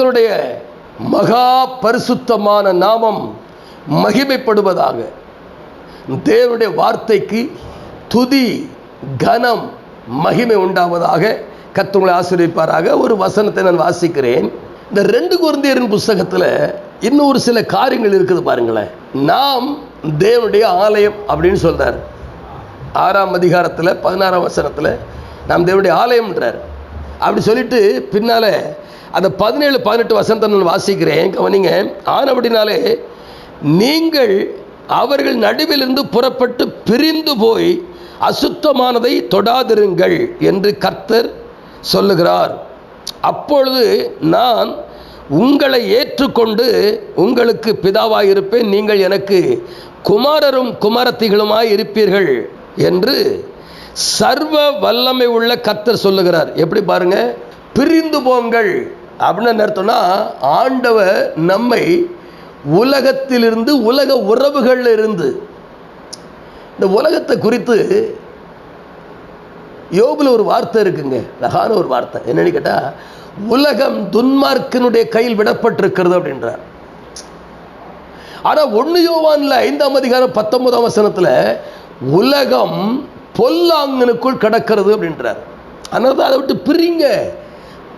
கர்த்தருடைய மகா பரிசுத்தமான நாமம் மகிமைப்படுவதாக. தேவனுடைய வார்த்தைக்கு துதி கனம் மகிமை உண்டாவதாக கத்தவங்களை ஆசிரியப்பாராக ஒரு வசனத்தை நான் வாசிக்கிறேன். இந்த ரெண்டு குழந்தையரின் புஸ்தகத்தில் இன்னும் ஒரு சில காரியங்கள் இருக்குது பாருங்களேன். நாம் தேவனுடைய ஆலயம் அப்படின்னு சொல்கிறார் ஆறாம் அதிகாரத்தில் பதினாறாம் வசனத்தில் நாம் தேவனுடைய ஆலயம்ன்றார். அப்படி சொல்லிட்டு பின்னால அந்த பதினேழு பதினெட்டு வசனத்தை நான் வாசிக்கிறேன். கவனிங்க. ஆனபடினாலே நீங்கள் அவர்கள் நடுவிலிருந்து புறப்பட்டு பிரிந்து போய் அசுத்தமானதை தொடாதிருங்கள் என்று கர்த்தர் சொல்லுகிறார். அப்பொழுது நான் உங்களை ஏற்றுக்கொண்டு உங்களுக்கு பிதாவாக இருப்பேன் நீங்கள் எனக்கு குமாரரும் குமாரத்திகளுமாய் இருப்பீர்கள் என்று சர்வ வல்லமை உள்ள கர்த்தர் சொல்லுகிறார். எப்படி பாருங்க? பிரிந்து போங்கள். அப்படின்னு என்ன அர்த்தம்னா ஆண்டவர் நம்மை உலகத்திலிருந்து உலக உறவுகளில் இருந்து இந்த உலகத்தை குறித்து யோபில் ஒரு வார்த்தை இருக்குங்க. அழகான ஒரு வார்த்தை. என்னன்னு கேட்டால் உலகம் துன்மார்க்கனுடைய கையில் விடப்பட்டிருக்கிறது அப்படின்றார். ஆனால் ஒன்று யோவானில் ஐந்தாம் அதிகாரம் பத்தொன்பதாம் வசனத்தில் உலகம் பொல்லாங்கனுக்குள் கிடக்கிறது அப்படின்றார். அதனால அதை விட்டு பிரிங்க.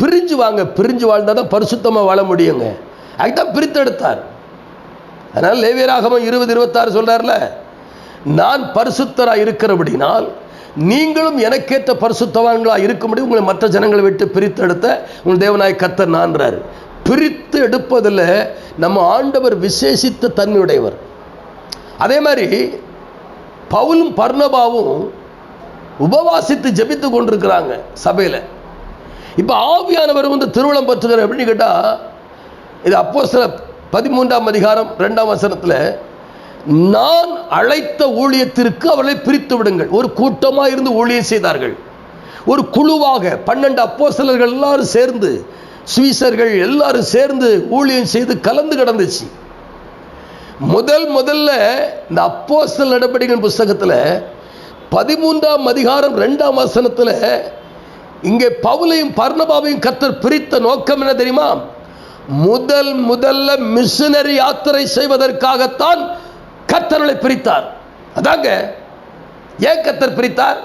பிரிஞ்சு வாங்க பிரிஞ்சு வாழ்ந்தால் தான் பரிசுத்தமாக வாழ முடியுங்க. அதுதான் பிரித்தெடுத்தார் அதனால் லேவியராகமம் இருபது இருபத்தாறு சொல்கிறார்ல நான் பரிசுத்தராக இருக்கிறபடினால் நீங்களும் எனக்கேற்ற பரிசுத்தவான்களா இருக்கும்படி உங்களை மற்ற ஜனங்களை விட்டு பிரித்தெடுத்த உங்கள் தேவனாய் கத்தர் நான்றார். பிரித்து எடுப்பதில் நம்ம ஆண்டவர் விசேஷித்த தன்மையுடையவர். அதே மாதிரி பவுலும் பர்ணபாவும் உபவாசித்து ஜெபித்து கொண்டிருக்கிறாங்க சபையில். இப்போ ஆவியானவர் வந்து திருவிழம் பற்றுகிறார் அப்படின்னு கேட்டால் இது அப்போ சில பதிமூன்றாம் அதிகாரம் ரெண்டாம் வசனத்தில் நான் அழைத்த ஊழியத்திற்கு அவர்களை பிரித்து விடுங்கள். ஒரு கூட்டமாக இருந்து ஊழியம் செய்தார்கள். ஒரு குழுவாக பன்னெண்டு அப்போஸ்தலர்கள் எல்லாரும் சேர்ந்து சுவிசர்கள் எல்லாரும் சேர்ந்து ஊழியம் செய்து கலந்து கிடந்துச்சு. முதல் முதல்ல இந்த அப்போஸ்தல் நடவடிக்கைகள் புஸ்தகத்தில் பதிமூன்றாம் அதிகாரம் ரெண்டாம் வசனத்தில் இங்கே பவுலையும் பர்ணபாவையும் கத்தர் பிரித்த நோக்கம் என்ன தெரியுமா? முதல் முதல்ல மிஷினரி யாத்திரை செய்வதற்காகத்தான் கத்தர்களை பிரித்தார். அதாங்க ஏன் கத்தர் பிரித்தார்?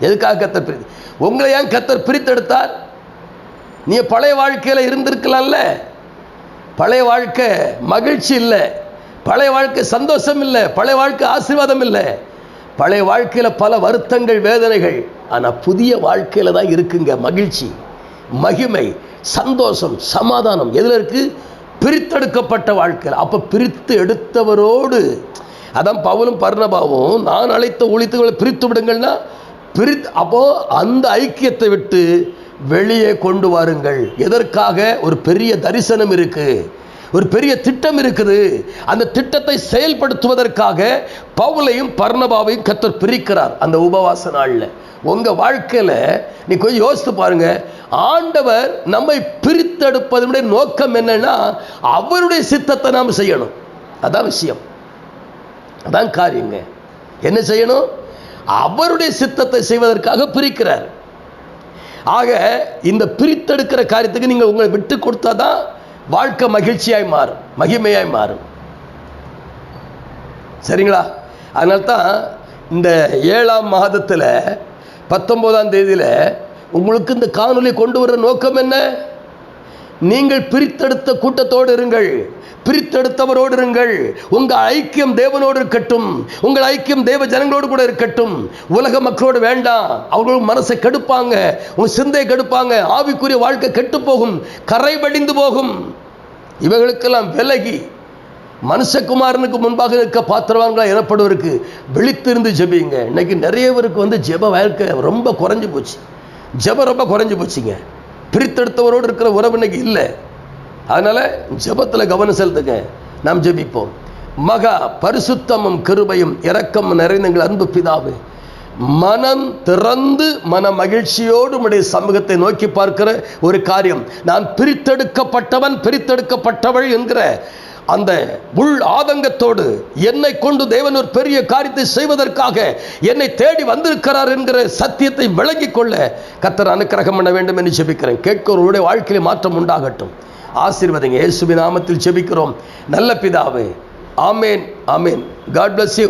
எதுக்காக கத்தர் பிரி உங்களை ஏன் கத்தர் பிரித்தெடுத்தார்? நீ பழைய வாழ்க்கையில் இருந்திருக்கலாம்ல? பழைய வாழ்க்கை மகிழ்ச்சி இல்லை. பழைய வாழ்க்கை சந்தோஷம் இல்லை. பழைய வாழ்க்கை ஆசீர்வாதம் இல்லை. பழைய வாழ்க்கையில் பல வருத்தங்கள் வேதனைகள். ஆனால் புதிய வாழ்க்கையில் தான் இருக்குங்க மகிழ்ச்சி மகிமை சந்தோஷம் சமாதானம். எதில் இருக்கு? பிரித்தெடுக்கப்பட்ட வாழ்க்கையில். அப்போ பிரித்து எடுத்தவரோடு அதான் பவுலும் பர்ணபாவும் நான் அழைத்த ஒழித்துகளை பிரித்து விடுங்கள்னா பிரித் அப்போ அந்த ஐக்கியத்தை விட்டு வெளியே கொண்டு வாருங்கள். எதற்காக? ஒரு பெரிய தரிசனம் இருக்கு. ஒரு பெரிய திட்டம் இருக்குது. அந்த திட்டத்தை செயல்படுத்துவதற்காக பவுலையும் பர்ணபாவையும் கத்தர் பிரிக்கிறார் அந்த உபவாச நாளில். உங்க வாழ்க்கையில நீ கொஞ்சம் யோசித்து பாருங்க. ஆண்டவர் நம்மை பிரித்தெடுப்பதனுடைய நோக்கம் என்னன்னா அவருடைய சித்தத்தை நாம் செய்யணும். அதான் விஷயம். அதான் காரியங்க. என்ன செய்யணும்? அவருடைய சித்தத்தை செய்வதற்காக பிரிக்கிறார். ஆக இந்த பிரித்தெடுக்கிற காரியத்துக்கு நீங்கள் உங்களை விட்டு கொடுத்தா தான் வாழ்க்கை மகிழ்ச்சியாய் மாறும் மகிமையாய் மாறும். சரிங்களா? அதனால தான் இந்த ஏழாம் மாதத்தில் பத்தொம்போதாம் தேதியில் உங்களுக்கு இந்த காணொலி கொண்டு வர நோக்கம் என்ன? நீங்கள் பிரித்தெடுத்த கூட்டத்தோடு இருங்கள். பிரித்தெடுத்தவரோடு இருங்கள். உங்கள் ஐக்கியம் தேவனோடு இருக்கட்டும். உங்கள் ஐக்கியம் தேவ ஜனங்களோடு கூட இருக்கட்டும். உலக மக்களோடு வேண்டாம். அவங்களோட மனசை கெடுப்பாங்க. உங்கள் சிந்தையை கெடுப்பாங்க. ஆவிக்குரிய வாழ்க்கை கெட்டு போகும். கரை வடிந்து போகும். இவைகளுக்கெல்லாம் விலகி மனுஷகுமாரனுக்கு முன்பாக இருக்க பாத்திரவான்களா எனப்படுவருக்கு விழித்திருந்து ஜெபிங்க இன்னைக்கு நிறைய பேருக்கு வந்து ஜெப வாழ்க்கை ரொம்ப குறைஞ்சு போச்சு. ஜெபம் ரொம்ப குறைஞ்சு போச்சுங்க. பிரித்தெடுத்தவரோடு இருக்கிற உறவு இன்னைக்கு இல்லை. அதனால ஜபத்தில் கவனம் செலுத்துங்க. நாம் ஜெபிப்போம். மகா பரிசுத்தமும் கிருபையும் இரக்கம் நிறைந்த எங்கள் அன்பு பிதாவு மனம் திறந்து மன மகிழ்ச்சியோடு உடைய சமூகத்தை நோக்கி பார்க்கிற ஒரு காரியம். நான் பிரித்தெடுக்கப்பட்டவன் பிரித்தெடுக்கப்பட்டவள் என்கிற அந்த உள் ஆதங்கத்தோடு என்னை கொண்டு தேவன் ஒரு பெரிய காரியத்தை செய்வதற்காக என்னை தேடி வந்திருக்கிறார் என்கிற சத்தியத்தை விளங்கிக் கொள்ள கத்தர் அனுக்கிரகம் பண்ண வேண்டும் என்று ஜெபிக்கிறேன். கேட்கிறவருடைய வாழ்க்கையில் மாற்றம் உண்டாகட்டும். ஆசீர்வதிங்க. இயேசுவின் நாமத்தில் ஜெபிக்கிறோம். நல்ல பிதாவே. ஆமேன் ஆமேன். God bless you